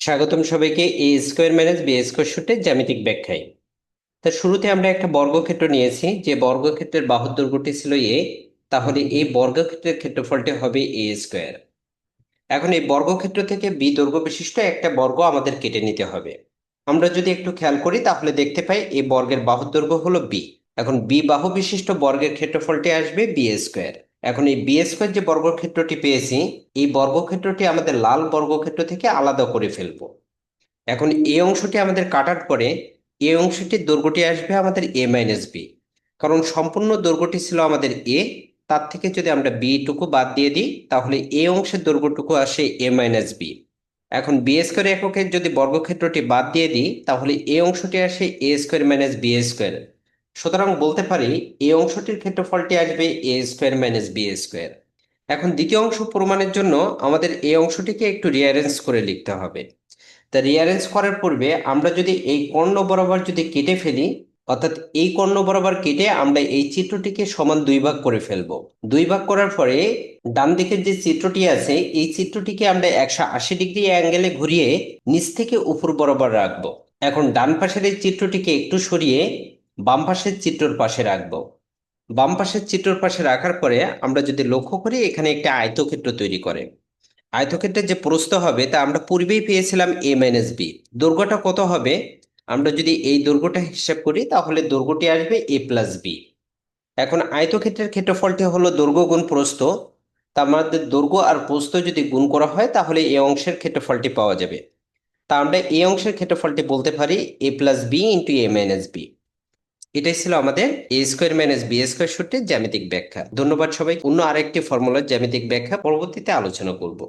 স্বাগতম সবাইকে A square minus B square সূত্রের জ্যামিতিক ব্যাখ্যায়। তা শুরুতে আমরা একটা বর্গক্ষেত্র নিয়েছি, যে বর্গক্ষেত্রের বাহুর দৈর্ঘ্যটি ছিল এ, তাহলে এই বর্গক্ষেত্রের ক্ষেত্রফলটি হবে এ স্কোয়ার। এখন এই বর্গক্ষেত্র থেকে বি দৈর্ঘ্য বিশিষ্ট একটা বর্গ আমাদের কেটে নিতে হবে। আমরা যদি একটু খেয়াল করি, তাহলে দেখতে পাই এই বর্গের বাহুর দৈর্ঘ্য হলো বি। এখন বি বাহু বিশিষ্ট বর্গের ক্ষেত্রফলটি আসবে বি স্কোয়ার। এখন এই বি স্কোয়ার যে বর্গক্ষেত্রটি পেয়েছি, এই বর্গক্ষেত্রটি আমাদের লাল বর্গক্ষেত্র থেকে আলাদা করে ফেলব। এখন এই অংশটি আমাদের কাটার পরে এই অংশটির দৈর্ঘ্যটি আসবে আমাদের এ মাইনাস বি কারণ সম্পূর্ণ দৈর্ঘ্যটি ছিল আমাদের এ তার থেকে যদি আমরা বি টুকু বাদ দিয়ে দিই, তাহলে এ অংশের দৈর্ঘ্যটুকু আসে এ মাইনাস বি এখন বি স্কোয়ার এককের যদি বর্গক্ষেত্রটি বাদ দিয়ে দিই, তাহলে এ অংশটি আসে A square minus B square সুতরাং বলতে পারি, এই অংশটির ক্ষেত্রফলটি আসবে A square minus B square এখন দ্বিতীয় অংশ প্রমাণের জন্য আমাদের এই অংশটিকে একটু রিয়ারেঞ্জ করে লিখতে হবে। তা রিয়ারেঞ্জ করার পূর্বে আমরা যদি এই কর্ণ বরাবর যদি কেটে ফেলি, অর্থাৎ এই কর্ণ বরাবর কেটে আমরা এই চিত্রটিকে সমান দুই ভাগ করে ফেলব। দুই ভাগ করার পরে ডান দিকের যে চিত্রটি আছে, এই চিত্রটিকে আমরা একশো আশি ডিগ্রি অ্যাঙ্গেলে ঘুরিয়ে নিচ থেকে উপর বরাবর রাখব। এখন ডান পাশের এই চিত্রটিকে একটু সরিয়ে বাম পাশের চিত্রর পাশে রাখব। বাম পাশের চিত্রর পাশে রাখার পরে আমরা যদি লক্ষ্য করি, এখানে একটা আয়তক্ষেত্র তৈরি করে। আয়তক্ষেত্রের যে প্রস্থ হবে, তা আমরা পূর্বেই পেয়েছিলাম এ মাইনাস বি। দৈর্ঘ্যটা কত হবে? আমরা যদি এই দৈর্ঘ্যটা হিসাব করি, তাহলে দৈর্ঘ্যটি আসবে এ প্লাস বি। এখন আয়তক্ষেত্রের ক্ষেত্রফলটি হলো দৈর্ঘ্য গুণ প্রস্থ। তা আমাদের দৈর্ঘ্য আর প্রস্থ যদি গুণ করা হয়, তাহলে এই অংশের ক্ষেত্রফলটি পাওয়া যাবে। তা আমরা এই অংশের ক্ষেত্রফলটি বলতে পারি A plus B into A minus B. এটাই ছিল আমাদের A square minus B square সূত্রের জ্যামিতিক ব্যাখ্যা। ধন্যবাদ সবাই অন্য আরেকটি ফর্মুলার জ্যামিতিক ব্যাখ্যা পরবর্তীতে আলোচনা করব।